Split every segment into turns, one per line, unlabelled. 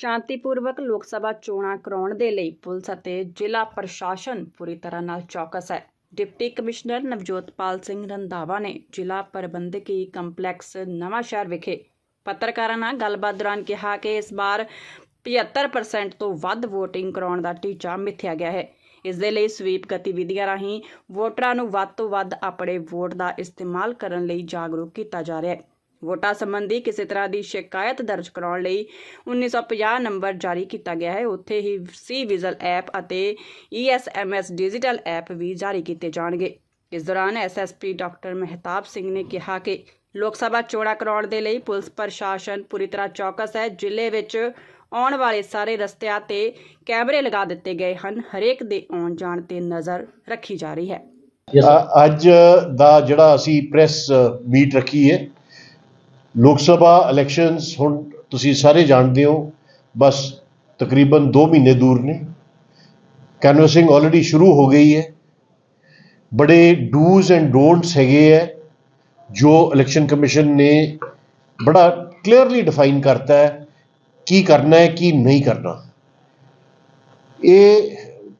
ਸ਼ਾਂਤੀਪੂਰਵਕ ਲੋਕ ਸਭਾ ਚੋਣਾਂ ਕਰਾਉਣ ਦੇ ਲਈ ਪੁਲਿਸ ਅਤੇ ਜ਼ਿਲ੍ਹਾ ਪ੍ਰਸ਼ਾਸਨ ਪੂਰੀ ਤਰ੍ਹਾਂ ਨਾਲ ਚੌਕਸ ਹੈ। ਡਿਪਟੀ ਕਮਿਸ਼ਨਰ ਨਵਜੋਤਪਾਲ ਸਿੰਘ ਰੰਧਾਵਾ ਨੇ ਜ਼ਿਲ੍ਹਾ ਪ੍ਰਬੰਧਕੀ ਕੰਪਲੈਕਸ ਨਵਾਂ ਸ਼ਹਿਰ ਵਿਖੇ ਪੱਤਰਕਾਰਾਂ ਨਾਲ ਗੱਲਬਾਤ ਦੌਰਾਨ ਕਿਹਾ ਕਿ ਇਸ ਵਾਰ 75% ਤੋਂ ਵੱਧ VOTING ਕਰਾਉਣ ਦਾ ਟੀਚਾ ਮਿੱਥਿਆ ਗਿਆ ਹੈ। ਇਸ ਦੇ ਲਈ ਸਵੀਪ ਗਤੀਵਿਧੀਆਂ ਰਾਹੀਂ ਵੋਟਰਾਂ ਨੂੰ ਵੱਧ ਤੋਂ ਵੱਧ ਆਪਣੇ ਵੋਟ ਦਾ ਇਸਤੇਮਾਲ ਕਰਨ ਲਈ ਜਾਗਰੂਕ ਕੀਤਾ ਜਾ ਰਿਹਾ ਹੈ। ਵੋਟਾਂ ਸੰਬੰਧੀ ਕਿਸੇ ਤਰ੍ਹਾਂ ਦੀ ਸ਼ਿਕਾਇਤ ਦਰਜ ਕਰਾਉਣ ਲਈ 1950 ਨੰਬਰ ਜਾਰੀ ਕੀਤਾ ਗਿਆ ਹੈ। ਉੱਥੇ ਹੀ ਸੀ ਵਿਜ਼ਲ ਐਪ ਅਤੇ ESMS ਡਿਜੀਟਲ ਐਪ ਵੀ ਜਾਰੀ ਕੀਤੇ ਜਾਣਗੇ। ਇਸ ਦੌਰਾਨ ਐਸਐਸਪੀ ਡਾਕਟਰ ਮਹਿਤਾਬ ਸਿੰਘ ਨੇ ਕਿਹਾ ਕਿ ਲੋਕ ਸਭਾ ਚੋਣਾਂ ਕਰਾਉਣ ਦੇ ਲਈ ਪੁਲਿਸ ਪ੍ਰਸ਼ਾਸਨ ਪੂਰੀ ਤਰ੍ਹਾਂ ਚੌਕਸ ਹੈ। ਜ਼ਿਲ੍ਹੇ ਵਿੱਚ ਆਉਣ ਵਾਲੇ ਸਾਰੇ ਰਸਤਿਆਂ ਤੇ ਕੈਮਰੇ ਲਗਾ ਦਿੱਤੇ ਗਏ ਹਨ। ਹਰੇਕ ਦੇ ਆਉਣ ਜਾਣ ਤੇ ਨਜ਼ਰ ਰੱਖੀ ਜਾ ਰਹੀ ਹੈ।
ਅੱਜ ਦਾ ਜਿਹੜਾ ਅਸੀਂ ਪ੍ਰੈਸ ਮੀਟ ਰੱਖੀ ਹੈ ਲੋਕ ਸਭਾ ਇਲੈਕਸ਼ਨਸ ਹੁਣ ਤੁਸੀਂ ਸਾਰੇ ਜਾਣਦੇ ਹੋ, ਬਸ ਤਕਰੀਬਨ 2 ਮਹੀਨੇ ਦੂਰ ਨੇ। ਕੈਨਵਸਿੰਗ ਆਲਰੇਡੀ ਸ਼ੁਰੂ ਹੋ ਗਈ ਹੈ। ਬੜੇ ਡੂਜ਼ ਐਂਡ ਡੋਨਟਸ ਹੈਗੇ ਹੈ, ਜੋ ਇਲੈਕਸ਼ਨ ਕਮਿਸ਼ਨ ਨੇ ਬੜਾ ਕਲੀਅਰਲੀ ਡਿਫਾਈਨ ਕਰਤਾ ਹੈ, ਕੀ ਕਰਨਾ ਹੈ, ਕੀ ਨਹੀਂ ਕਰਨਾ। ਇਹ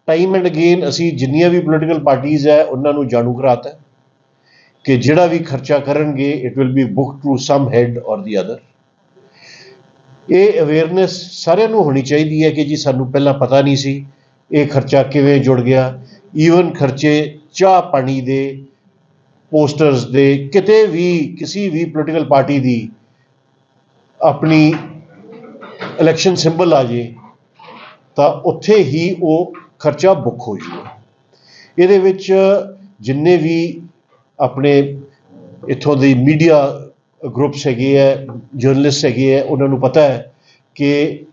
ਟਾਈਮ ਐਂਡ ਅਗੇਨ ਅਸੀਂ ਜਿੰਨੀਆਂ ਵੀ ਪੋਲੀਟੀਕਲ ਪਾਰਟੀਆਂ ਹੈ, ਉਹਨਾਂ ਨੂੰ ਜਾਣੂ ਕਰਾਤਾ ਕਿ ਜਿਹੜਾ ਵੀ ਖਰਚਾ ਕਰਨਗੇ it will be book to some head or the other ਇਹ ਅਵੇਅਰਨੈਸ ਸਾਰਿਆਂ ਨੂੰ ਹੋਣੀ ਚਾਹੀਦੀ ਹੈ ਕਿ ਜੀ ਸਾਨੂੰ ਪਹਿਲਾਂ ਪਤਾ ਨਹੀਂ ਸੀ ਇਹ ਖਰਚਾ ਕਿਵੇਂ ਜੁੜ ਗਿਆ। ਈਵਨ ਖਰਚੇ ਚਾਹ ਪਾਣੀ ਦੇ ਪੋਸਟਰਸ ਦੇ, ਕਿਤੇ ਵੀ, ਕਿਸੇ ਵੀ ਪੋਲੀਟੀਕਲ ਪਾਰਟੀ ਦੀ ਆਪਣੀ ਇਲੈਕਸ਼ਨ ਸਿੰਬਲ ਆ ਜੇ, ਤਾਂ ਉੱਥੇ ਹੀ ਉਹ ਖਰਚਾ ਬੁੱਕ ਹੋ ਜੂਗਾ ਇਹਦੇ ਵਿੱਚ ਜਿੰਨੇ ਵੀ ਆਪਣੇ ਇੱਥੋਂ ਦੀ ਮੀਡੀਆ ਗਰੁੱਪਸ ਹੈਗੇ ਹੈ ਜਰਨਲਿਸਟ ਹੈਗੇ ਹੈ, ਉਹਨਾਂ ਨੂੰ ਪਤਾ ਹੈ ਕਿ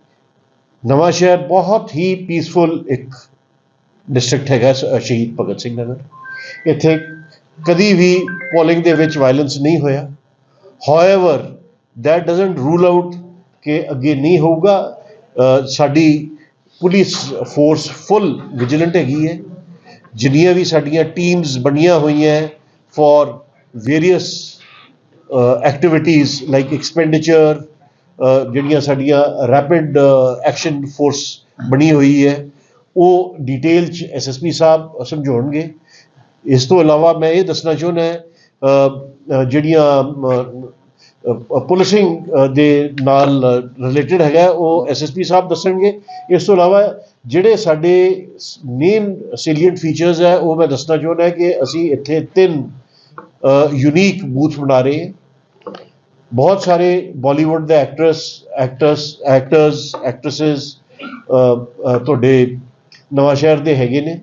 ਨਵਾਂ ਸ਼ਹਿਰ ਬਹੁਤ ਹੀ ਪੀਸਫੁਲ ਇੱਕ ਡਿਸਟ੍ਰਿਕਟ ਹੈਗਾ ਸ- ਸ਼ਹੀਦ ਭਗਤ ਸਿੰਘ ਨਗਰ। ਇੱਥੇ ਕਦੀ ਵੀ ਪੋਲਿੰਗ ਦੇ ਵਿੱਚ ਵਾਇਲੈਂਸ ਨਹੀਂ ਹੋਇਆ। However that doesn't rule out ਕਿ ਅੱਗੇ ਨਹੀਂ ਹੋਊਗਾ। ਸਾਡੀ ਪੁਲਿਸ ਫੋਰਸ ਫੁੱਲ ਵਿਜੀਲੈਂਟ ਹੈਗੀ ਹੈ। ਜਿੰਨੀਆਂ ਵੀ ਸਾਡੀਆਂ ਟੀਮਸ ਬਣੀਆਂ ਹੋਈਆਂ for various activities like expenditure ਜਿਹੜੀਆਂ ਸਾਡੀਆਂ ਰੈਪਿਡ ਐਕਸ਼ਨ ਫੋਰਸ ਬਣੀ ਹੋਈ ਹੈ, ਉਹ ਡਿਟੇਲ ਚ ਐਸਐਸਪੀ ਸਾਹਿਬ ਸਮਝਾਉਣਗੇ। ਇਸ ਤੋਂ ਇਲਾਵਾ ਮੈਂ ਇਹ ਦੱਸਣਾ ਚਾਹੁੰਦਾ ਜਿਹੜੀਆਂ ਪੁਲਿਸਿੰਗ ਦੇ ਨਾਲ ਰਿਲੇਟਡ ਹੈਗਾ, ਉਹ ਐਸਐਸਪੀ ਸਾਹਿਬ ਦੱਸਣਗੇ। ਇਸ ਤੋਂ ਇਲਾਵਾ ਜਿਹੜੇ ਸਾਡੇ ਮੇਨ ਸੈਲੀਐਂਟ ਫੀਚਰਸ ਹੈ, ਉਹ ਮੈਂ ਦੱਸਣਾ ਚਾਹੁੰਦਾ ਕਿ ਅਸੀਂ ਇੱਥੇ ਤਿੰਨ ਯੂਨੀਕ ਬੂਥ ਬਣਾ ਰਹੇ ਹਾਂ। ਬਹੁਤ ਸਾਰੇ ਬਾਲੀਵੁੱਡ ਦੇ ਐਕਟਰਸ ਐਕਟਰਸ ਐਕਟਰਸ ਐਕਟ੍ਰੈਸਸ ਤੁਹਾਡੇ ਨਵਾਂ ਸ਼ਹਿਰ ਦੇ ਹੈਗੇ ਨੇ,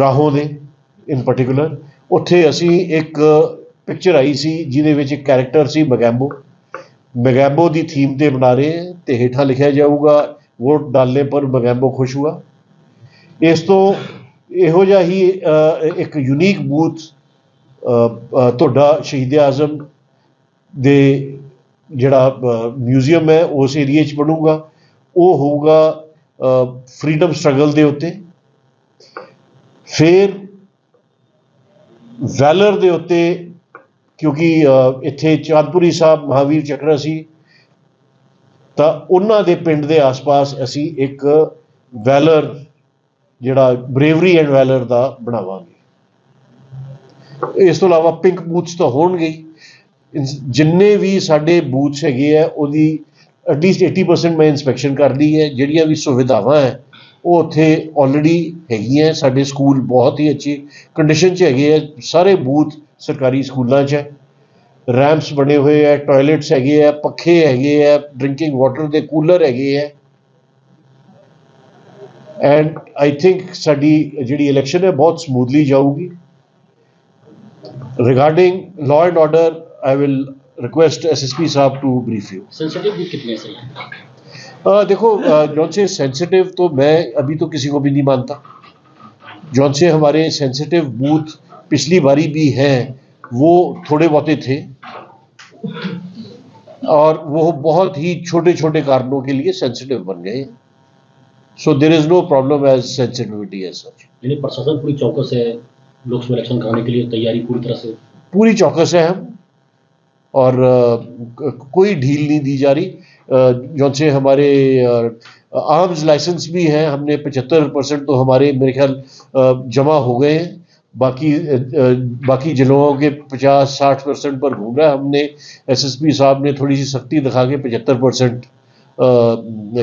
ਰਾਹੋਂ ਦੇ ਇਨ ਪਾਰਟਿਕੂਲਰ ਉੱਥੇ ਅਸੀਂ ਇੱਕ ਪਿਕਚਰ ਆਈ ਸੀ, ਜਿਹਦੇ ਵਿੱਚ ਇੱਕ ਕੈਰੈਕਟਰ ਸੀ ਮਗੈਂਬੋ ਮਗੈਂਬੋ ਦੀ ਥੀਮ ਤੇ ਬਣਾ ਰਹੇ ਹਾਂ ਤੇ ਹੇਠਾਂ ਲਿਖਿਆ ਜਾਊਗਾ ਵੋਟ ਡਾਲਨੇ ਪਰ ਮਗੈਂਬੋ ਖੁਸ਼ ਹੁਆ ਇਸ ਤੋਂ ਇਹੋ ਜਿਹਾ ਹੀ ਇੱਕ ਯੂਨੀਕ ਬੂਥ ਤੁਹਾਡਾ ਸ਼ਹੀਦ ਆਜ਼ਮ ਦੇ ਜਿਹੜਾ ਮਿਊਜ਼ੀਅਮ ਹੈ, ਉਸ ਏਰੀਏ 'ਚ ਬਣੂਗਾ। ਉਹ ਹੋਊਗਾ ਫਰੀडम ਸਟਰਗਲ ਦੇ ਉੱਤੇ। ਫਿਰ ਵੈਲਰ ਦੇ ਉੱਤੇ, ਕਿਉਂਕਿ ਇੱਥੇ ਚਾਂਦਪੁਰੀ ਸਾਹਿਬ ਮਹਾਵੀਰ ਚੱਕਰਾ ਸੀ, ਤਾਂ ਉਹਨਾਂ ਦੇ ਪਿੰਡ ਦੇ ਆਸ-ਪਾਸ ਅਸੀਂ ਇੱਕ ਵੈਲਰ ਜਿਹੜਾ ਬਰੇਵਰੀ ਐਂਡ ਵੈਲਰ ਦਾ ਬਣਾਵਾਂਗੇ। ਇਸ ਤੋਂ ਇਲਾਵਾ ਪਿੰਕ ਬੂਥਸ ਤਾਂ ਹੋਣਗੇ ਜਿੰਨੇ ਵੀ ਸਾਡੇ ਬੂਥਸ ਹੈਗੇ ਆ, ਉਹਦੀ ਐਟਲੀਸਟ 80% ਮੈਂ ਇਨਸਪੈਕਸ਼ਨ ਕਰ ਲਈ ਹੈ। ਜਿਹੜੀਆਂ ਵੀ ਸੁਵਿਧਾਵਾਂ ਹੈ, ਉਹ ਉੱਥੇ ਆਲਰੇਡੀ ਹੈਗੀਆਂ ਸਾਡੇ ਸਕੂਲ ਬਹੁਤ ਹੀ ਅੱਛੀ ਕੰਡੀਸ਼ਨ 'ਚ ਹੈਗੇ ਆ। ਸਾਰੇ ਬੂਥ ਸਰਕਾਰੀ ਸਕੂਲਾਂ 'ਚ ਹੈ। ਰੈਂਪਸ ਬਣੇ ਹੋਏ ਆ ਟਾਇਲਟਸ ਹੈਗੇ ਆ, ਪੱਖੇ ਹੈਗੇ ਆ ਡਰਿੰਕਿੰਗ ਵਾਟਰ ਦੇ ਕੂਲਰ ਹੈਗੇ ਆ। ਐਂਡ ਆਈ ਥਿੰਕ ਸਾਡੀ ਜਿਹੜੀ ਇਲੈਕਸ਼ਨ ਹੈ, ਬਹੁਤ ਸਮੂਥਲੀ ਜਾਊਗੀ। Regarding law and order I will request SSP साहब to brief you.
Sensitive भी कितने से हैं?
देखो जो से सेंसिटिव तो मैं अभी तो किसी को भी नहीं मानता जो से हमारे सेंसिटिव बूथ पिछली बारी भी हैं वो थोड़े बहुते थे और वो बहुत ही छोटे छोटे कारणों के लिए सेंसिटिव बन गए so there is no problem as sensitivity as such
यानी प्रशासन पूरी चौकस है लोकसभा इलेक्शन कराने के लिए तैयारी पूरी तरह से
पूरी चौकस है हम। और कोई ढील नहीं दी जा रही। जो से हमारे आर्म्स लाइसेंस भी हैं। हमने पचहत्तर परसेंट तो हमारे, मेरे ख्याल जमा हो गए हैं। बाकी बाकी जिलों के पचास साठ परसेंट पर घूम रहा है। हमने एसएसपी साहब ने थोड़ी सी सख्ती दिखा के पचहत्तर परसेंट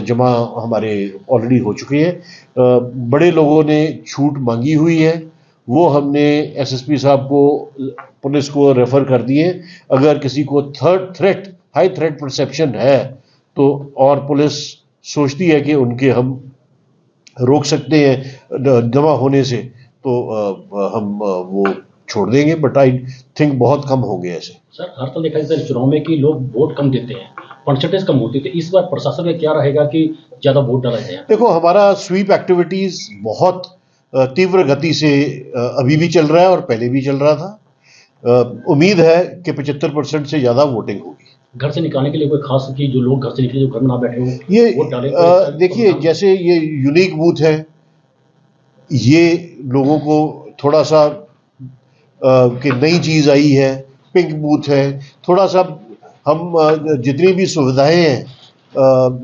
जमा हमारे ऑलरेडी हो चुके हैं। बड़े लोगों ने छूट मांगी हुई है। वो हमने एसएसपी साहब को पुलिस को रेफर कर दिए। अगर किसी को third threat high threat perception है तो और पुलिस सोचती है कि उनके हम रोक सकते हैं जमा होने से तो हम वो छोड़ देंगे। बट आई थिंक बहुत कम होंगे ऐसे।
सर हर साल देखा जाता है चुनाव में कि लोग वोट कम देते हैं परसेंटेज कम होती है तो इस बार प्रशासन का क्या रहेगा कि ज़्यादा वोट डाला जाए?
देखो हमारा स्वीप एक्टिविटीज़ बहुत तीव्र गति से अभी भी चल रहा है और पहले भी चल रहा था। उम्मीद है कि पचहत्तर परसेंट से ज़्यादा वोटिंग होगी।
घर से निकालने के लिए कोई खास कि जो लोग घर से निकले जो घर में ना बैठे हो
ये देखिए जैसे ये यूनिक बूथ है ये लोगों को थोड़ा सा कि नई चीज़ आई है पिंक बूथ है थोड़ा सा हम जितनी भी सुविधाएँ हैं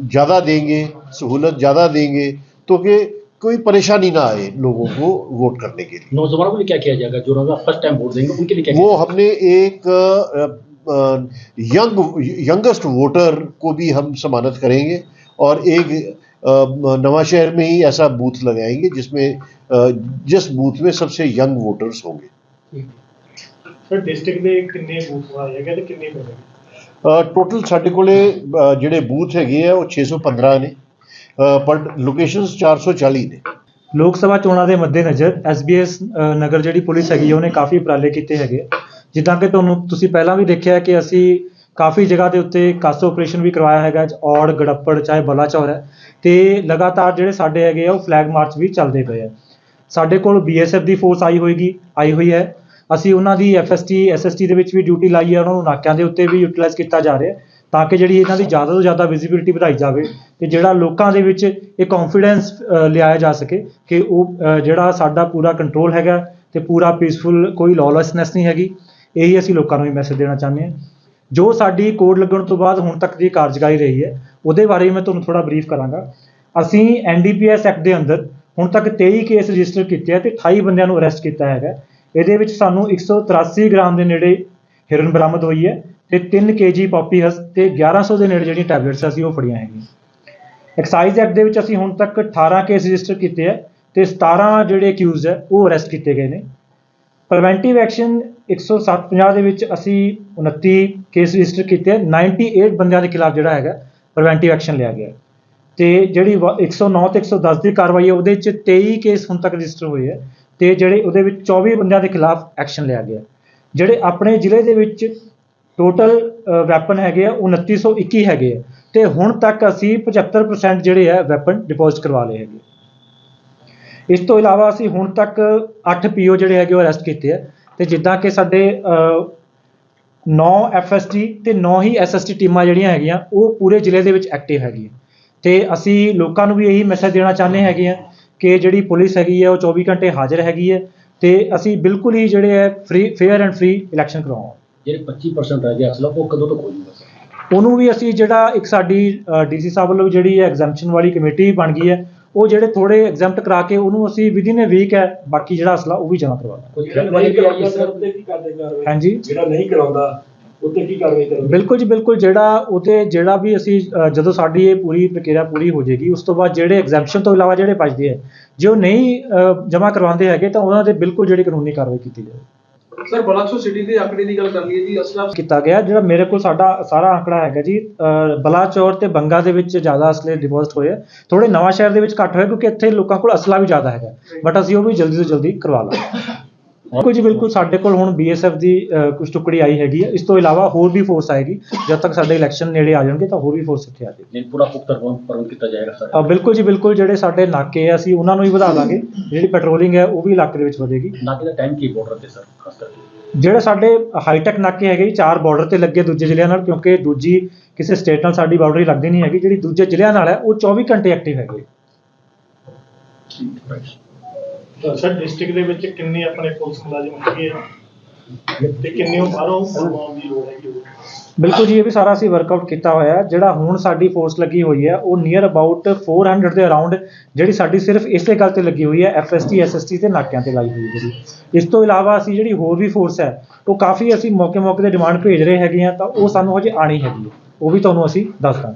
ज़्यादा देंगे सहूलत ज़्यादा देंगे तो कि कोई परेशानी ना आए लोगों को वोट करने के लिए
नौजवानों के लिए क्या किया जाएगा जो लोग फर्स्ट टाइम वोट देंगे उनके लिए क्या
वो हमने एक यंग यंगेस्ट वोटर को भी हम सम्मानित करेंगे और एक अ, नवा शहर में ही ऐसा बूथ लगाएंगे जिसमें अ, जिस बूथ में सबसे यंग वोटर्स होंगे
ਸਰ ਡਿਸਟ੍ਰਿਕਟ ਦੇ ਕਿੰਨੇ ਬੂਥ ਆਏ ਹੈਗੇ ਤੇ ਕਿੰਨੇ ਮਿਲਣਗੇ
ਟੋਟਲ ਸਾਡੇ ਕੋਲੇ ਅ, ਜਿਹੜੇ ਬੂਥ ਹੈਗੇ ਆ ਉਹ 615 ਨੇ ਪਰ ਲੋਕੇਸ਼ਨਸ 440 ਨੇ।
ਲੋਕ ਸਭਾ ਚੋਣਾਂ ਦੇ ਮੱਦੇਨਜ਼ਰ ਐਸਬੀਐਸ ਨਗਰ ਜਿਹੜੀ ਪੁਲਿਸ ਹੈਗੀ ਆ, ਉਹਨੇ ਕਾਫੀ ਉਪਰਾਲੇ ਕੀਤੇ ਹੈਗੇ ਜਿੱਦਾਂ ਕਿ ਤੁਹਾਨੂੰ ਤੁਸੀਂ ਪਹਿਲਾਂ ਵੀ ਦੇਖਿਆ ਕਿ ਅਸੀਂ ਕਾਫੀ ਜਗ੍ਹਾ ਦੇ ਉੱਤੇ ਕਾਸੋ ਆਪਰੇਸ਼ਨ ਵੀ ਕਰਵਾਇਆ ਹੈਗਾ ਔੜ ਗੜੱਪੜ ਚਾਹੇ ਬਲਾਚੌਰ ਹੈ ਤੇ ਲਗਾਤਾਰ ਜਿਹੜੇ ਸਾਡੇ ਹੈਗੇ ਆ ਉਹ ਫਲੈਗ ਮਾਰਚ ਵੀ ਚੱਲਦੇ ਪਏ ਆ। ਸਾਡੇ ਕੋਲ ਬੀਐਸਐਫ ਦੀ ਫੋਰਸ ਆਈ ਹੋਏਗੀ ਆਈ ਹੋਈ ਹੈ। ਅਸੀਂ ਉਹਨਾਂ ਦੀ ਐਫਐਸਟੀ ਐਸਐਸਟੀ ਦੇ ਵਿੱਚ ਵੀ ਡਿਊਟੀ ਲਾਈ ਹੈ ਉਹਨਾਂ ਨੂੰ ਨਾਕਿਆਂ ਦੇ ਉੱਤੇ ਵੀ ਯੂਟਿਲਾਈਜ਼ ਕੀਤਾ ਜਾ ਰਿਹਾ ਤਾਂ ਕਿ ਜਿਹੜੀ ਇਹਨਾਂ ਦੀ ਜ਼ਿਆਦਾ ਤੋਂ ਜ਼ਿਆਦਾ ਵਿਜ਼ਿਬਿਲਿਟੀ ਵਧਾਈ ਜਾਵੇ ਤੇ ਜਿਹੜਾ ਲੋਕਾਂ ਦੇ ਵਿੱਚ ਇਹ ਕੌਨਫੀਡੈਂਸ ਲਿਆਇਆ ਜਾ ਸਕੇ ਕਿ ਉਹ ਜਿਹੜਾ ਸਾਡਾ ਪੂਰਾ ਕੰਟਰੋਲ ਹੈਗਾ ਤੇ ਪੂਰਾ ਪੀਸਫੁਲ ਕੋਈ ਲੌਲੈਸਨੈਸ ਨਹੀਂ ਹੈਗੀ, ਇਹੀ ਅਸੀਂ ਲੋਕਾਂ ਨੂੰ ਵੀ ਮੈਸੇਜ ਦੇਣਾ ਚਾਹੁੰਦੇ ਹਾਂ। ਜੋ ਸਾਡੀ ਕੋਡ ਲੱਗਣ ਤੋਂ ਬਾਅਦ ਹੁਣ ਤੱਕ ਦੀ ਕਾਰਜਕਾਰੀ ਰਹੀ ਹੈ, ਉਹਦੇ ਬਾਰੇ ਮੈਂ ਤੁਹਾਨੂੰ ਥੋੜਾ ਬਰੀਫ ਕਰਾਂਗਾ। ਅਸੀਂ ਐਨਡੀਪੀਐਸ ਐਕਟ ਦੇ ਅੰਦਰ ਹੁਣ ਤੱਕ 23 ਕੇਸ ਰਜਿਸਟਰ ਕੀਤੇ ਆ ਤੇ 28 ਬੰਦਿਆਂ ਨੂੰ ਅਰੈਸਟ ਕੀਤਾ ਹੈਗਾ। ਇਹਦੇ ਵਿੱਚ ਸਾਨੂੰ 183 ਗ੍ਰਾਮ ਦੇ ਨੇੜੇ ਹਿਰਨ ਬਰਾਮਦ ਹੋਈ ਹੈ। ਤੇ 3 ਕੇਜੀ ਪੌਪੀ ਹਸ ਤੇ 1100 ਦੇ ਨੇੜੇ ਜਿਹੜੀਆਂ ਟੈਬਲੇਟਸ ਅਸੀਂ ਉਹ ਫੜੀਆਂ ਹੈਗੀਆਂ। ਐਕਸਾਈਜ਼ ਐਕਟ ਦੇ ਵਿੱਚ ਅਸੀਂ ਹੁਣ ਤੱਕ 18 ਕੇਸ ਰਜਿਸਟਰ ਕੀਤੇ ਆ ਤੇ 17 ਜਿਹੜੇ ਅਕਿਊਜ਼ ਹੈ ਉਹ ਅਰੈਸਟ ਕੀਤੇ ਗਏ ਨੇ। ਪ੍ਰੀਵੈਂਟਿਵ ਐਕਸ਼ਨ 150 ਦੇ ਵਿੱਚ ਅਸੀਂ 29 ਕੇਸ ਰਜਿਸਟਰ ਕੀਤੇ ਆ 98 ਬੰਦਿਆਂ ਦੇ ਖਿਲਾਫ ਜਿਹੜਾ ਹੈਗਾ ਪ੍ਰੀਵੈਂਟਿਵ ਐਕਸ਼ਨ ਲਿਆ ਗਿਆ। ਤੇ ਜਿਹੜੀ ਵ- 109 ਤੇ 110 ਦੀ ਕਾਰਵਾਈ ਹੈ ਉਹਦੇ ਵਿੱਚ 23 ਕੇਸ ਹੁਣ ਤੱਕ ਰਜਿਸਟਰ ਹੋਏ ਹੈ ਤੇ ਜਿਹੜੇ ਉਹਦੇ ਵਿੱਚ 24 ਬੰਦਿਆਂ ਦੇ ਖਿਲਾਫ ਐਕਸ਼ਨ ਲਿਆ ਗਿਆ। ਜਿਹੜੇ ਆਪਣੇ ਜ਼ਿਲ੍ਹੇ ਦੇ ਵਿੱਚ ਟੋਟਲ ਵੈਪਨ ਹੈਗੇ ਆ 2921 ਹੈਗੇ ਆ। ਤੇ ਹੁਣ ਤੱਕ ਅਸੀਂ 75% ਜਿਹੜੇ ਆ ਵੈਪਨ ਡਿਪੋਜ਼ਿਟ ਕਰਵਾ ਲਏ ਹੈਗੇ ਇਸ ਤੋਂ ਇਲਾਵਾ ਅਸੀਂ ਹੁਣ ਤੱਕ 8 ਪੀਓ ਜਿਹੜੇ ਹੈਗੇ ਉਹ ਅਰੈਸਟ ਕੀਤੇ ਆ। ਤੇ ਜਿੱਦਾਂ ਕਿ ਸਾਡੇ 9 ਐਫਐਸਟੀ ਤੇ 9 ਹੀ ਐਸਐਸਟੀ ਟੀਮਾਂ ਜਿਹੜੀਆਂ ਹੈਗੀਆਂ, ਉਹ ਪੂਰੇ ਜ਼ਿਲ੍ਹੇ ਦੇ ਵਿੱਚ ਐਕਟਿਵ ਹੈਗੀਆਂ। ਤੇ ਅਸੀਂ ਲੋਕਾਂ ਨੂੰ ਵੀ ਇਹੀ ਮੈਸੇਜ ਦੇਣਾ ਚਾਹੁੰਦੇ ਹੈਗੇ ਆ ਕਿ ਜਿਹੜੀ ਪੁਲਿਸ ਹੈਗੀ ਹੈ ਉਹ 24 ਘੰਟੇ ਹਾਜ਼ਰ ਹੈਗੀ ਹੈ ਤੇ ਅਸੀਂ ਬਿਲਕੁਲ ਹੀ ਜਿਹੜੇ ਹੈ free fair and free election ਕਰਵਾਵਾਂਗੇ
ਜਿਹੜੇ 25% ਰਹਿ ਗਿਆ ਅਸਲਾ ਉਹ ਕਦੋਂ ਤੱਕ ਹੋ ਜਾਊਗਾ? ਸਰ
ਉਹਨੂੰ ਵੀ ਅਸੀਂ ਜਿਹੜਾ ਇੱਕ ਸਾਡੀ ਡੀਸੀ ਸਾਹਿਬ ਵੱਲੋਂ ਜਿਹੜੀ ਐਗਜ਼ੈਂਪਸ਼ਨ ਵਾਲੀ ਕਮੇਟੀ ਬਣ ਗਈ ਹੈ ਉਹ ਜਿਹੜੇ ਥੋੜੇ ਐਗਜ਼ੈਂਪਟ ਕਰਾ ਕੇ ਉਹਨੂੰ ਅਸੀਂ ਵਿਦਿਨ ਅ ਵੀਕ ਹੈ ਬਾਕੀ ਜਿਹੜਾ ਅਸਲਾ ਉਹ ਵੀ ਜਮ੍ਹਾਂ ਕਰਵਾਵਾਂਗੇ
ਕੋਈ
ਜਿਹੜਾ
ਥ੍ਰੈਟ
ਨਹੀਂ
ਵਾਲੀ
ਕਰਾਉਂਦਾ
ਇਸ
ਸਰ ਉੱਤੇ ਕੀ ਕਰਦੇ ਕਾਰਵਾਈ
ਹਾਂਜੀ।
ਜਿਹੜਾ ਨਹੀਂ ਕਰਾਉਂਦਾ ਉੱਤੇ ਕੀ ਕਾਰਵਾਈ ਕਰੋਗੇ?
ਬਿਲਕੁਲ ਜੀ ਬਿਲਕੁਲ ਜਿਹੜਾ ਉਹਤੇ ਜਿਹੜਾ ਵੀ ਅਸੀਂ ਜਦੋਂ ਸਾਡੀ ਇਹ ਪੂਰੀ ਪ੍ਰਕਿਰਿਆ ਪੂਰੀ ਹੋ ਜਾਏਗੀ ਉਸ ਤੋਂ ਬਾਅਦ ਜਿਹੜੇ ਐਗਜ਼ੈਂਪਸ਼ਨ ਤੋਂ ਇਲਾਵਾ ਜਿਹੜੇ ਬਚਦੇ ਆ ਜੇ ਉਹ ਨਹੀਂ ਜਮ੍ਹਾਂ ਕਰਵਾਉਂਦੇ ਹੈਗੇ ਤਾਂ ਉਹਨਾਂ ਤੇ ਬਿਲਕੁਲ ਜਿਹੜੀ ਕਾਨੂੰਨੀ ਕਾਰਵਾਈ ਕੀਤੀ ਜਾਵੇ
ਸਰ ਬਲਾਚੌਰ ਸਿਟੀ ਦੇ ਆંકੜੇ ਦੀ ਗੱਲ ਕਰ ਲਈਏ ਜੀ ਅਸਲਾ
ਕੀਤਾ ਗਿਆ ਜਿਹੜਾ ਮੇਰੇ ਕੋਲ ਸਾਡਾ ਸਾਰਾ ਆંકੜਾ ਹੈਗਾ ਜੀ ਬਲਾਚੌਰ ਤੇ ਬੰਗਾ ਦੇ ਵਿੱਚ ਜ਼ਿਆਦਾ ਅਸਲੇ ਡਿਪੋਜ਼ਿਟ ਹੋਏ ਥੋੜੇ ਨਵਾਂ ਸ਼ਹਿਰ ਦੇ ਵਿੱਚ ਘੱਟ ਹੋਏ ਕਿਉਂਕਿ ਇੱਥੇ ਲੋਕਾਂ ਕੋਲ ਅਸਲਾ ਵੀ ਜ਼ਿਆਦਾ ਹੈਗਾ। ਬਟ ਅਸੀਂ ਉਹ ਵੀ ਜਲਦੀ ਤੋਂ ਜਲਦੀ ਕਰਵਾ ਲਾਂਗੇ। ਬਿਲਕੁਲ ਜੀ ਬਿਲਕੁਲ। ਸਾਡੇ ਕੋਲ ਹੁਣ ਬੀਐਸਐਫ ਦੀ ਕੁਝ ਟੁਕੜੀ ਆਈ ਹੈਗੀ ਹੈ ਇਸ ਤੋਂ ਇਲਾਵਾ ਹੋਰ ਵੀ ਫੋਰਸ ਆਏਗੀ। ਜਦ ਤੱਕ ਸਾਡੇ ਇਲੈਕਸ਼ਨ ਨੇੜੇ ਆ ਜਾਣਗੇ ਤਾਂ ਹੋਰ ਵੀ ਫੋਰਸ ਇੱਥੇ ਆ ਜਾਏਗੀ।
ਨਹੀਂ ਪੂਰਾ ਪੁਖਤਾ ਪ੍ਰਬੰਧ ਕੀਤਾ ਜਾਏਗਾ ਸਰ।
ਬਿਲਕੁਲ ਜੀ ਬਿਲਕੁਲ। ਜਿਹੜੇ ਸਾਡੇ ਨਾਕੇ ਆ ਅਸੀਂ ਉਹਨਾਂ ਨੂੰ ਵੀ ਵਧਾ ਦਾਂਗੇ। ਜਿਹੜੀ ਪੈਟਰੋਲਿੰਗ ਹੈ ਉਹ ਵੀ ਇਲਾਕੇ ਦੇ ਵਿੱਚ ਵਧੇਗੀ।
ਨਾਕੇ ਦਾ ਟਾਈਮ ਕੀ ਬਾਰਡਰ ਤੇ ਸਰ ਖਾਸ ਕਰਕੇ?
ਜਿਹੜੇ ਸਾਡੇ ਹਾਈਟੈਕ ਨਾਕੇ ਹੈਗੇ ਚਾਰ ਬਾਰਡਰ ਤੇ ਲੱਗੇ ਦੂਜੇ ਜ਼ਿਲ੍ਹਿਆਂ ਨਾਲ ਕਿਉਂਕਿ ਦੂਜੀ ਕਿਸੇ ਸਟੇਟ ਨਾਲ ਸਾਡੀ ਬਾਰਡਰ ਹੀ ਲੱਗਦੀ ਨਹੀਂ ਹੈਗੀ। ਜਿਹੜੀ ਦੂਜੇ ਜ਼ਿਲ੍ਹਿਆਂ ਨਾਲ ਹੈ ਉਹ 24 ਘੰਟੇ ਐਕਟਿਵ ਹੈਗੇ।
Right.
ਸਰ ਡਿਸਟ੍ਰਿਕਟ ਦੇ ਵਿੱਚ ਕਿੰਨੇ ਆਪਣੇ ਪੁਲਿਸ ਮੁਲਾਜ਼ਮ ਹੈਗੇ ਆ? ਤੇ ਕਿੰਨੇ ਉਹ ਬਾਹਰੋਂ ਫੋਰਮ ਦੀ ਲੋੜ ਹੈਗੀ
ਬਿਲਕੁਲ ਜੀ, ਇਹ ਵੀ ਸਾਰਾ ਅਸੀਂ ਵਰਕਆਊਟ ਕੀਤਾ ਹੋਇਆ ਹੈ। ਜਿਹੜਾ ਹੁਣ ਸਾਡੀ ਫੋਰਸ ਲੱਗੀ ਹੋਈ ਹੈ, ਉਹ ਨੀਅਰ ਅਬਾਊਟ 400 ਦੇ ਅਰਾਊਂਡ ਜਿਹੜੀ ਸਾਡੀ ਸਿਰਫ ਇਸੇ ਗੱਲ ਤੇ ਲੱਗੀ ਹੋਈ ਹੈ ਐਫਐਸਟੀ ਐਸਐਸਟੀ ਤੇ ਨਾਕਿਆਂ ਤੇ ਲਾਈ ਹੋਈ ਹੈ ਜਿਹੜੀ। ਇਸ ਤੋਂ ਇਲਾਵਾ ਅਸੀਂ ਜਿਹੜੀ ਹੋਰ ਵੀ ਫੋਰਸ ਹੈ, ਉਹ ਕਾਫੀ ਅਸੀਂ ਮੌਕੇ ਮੌਕੇ ਤੇ ਡਿਮਾਂਡ ਭੇਜ ਰਹੇ ਹੈਗੇ ਆ, ਤਾਂ ਉਹ ਸਾਨੂੰ ਹਜੇ ਆਣੀ ਹੈਗੀ ਹੈ। ਉਹ ਵੀ ਤੁਹਾਨੂੰ ਅਸੀਂ ਦੱਸ ਦਾਂਗੇ।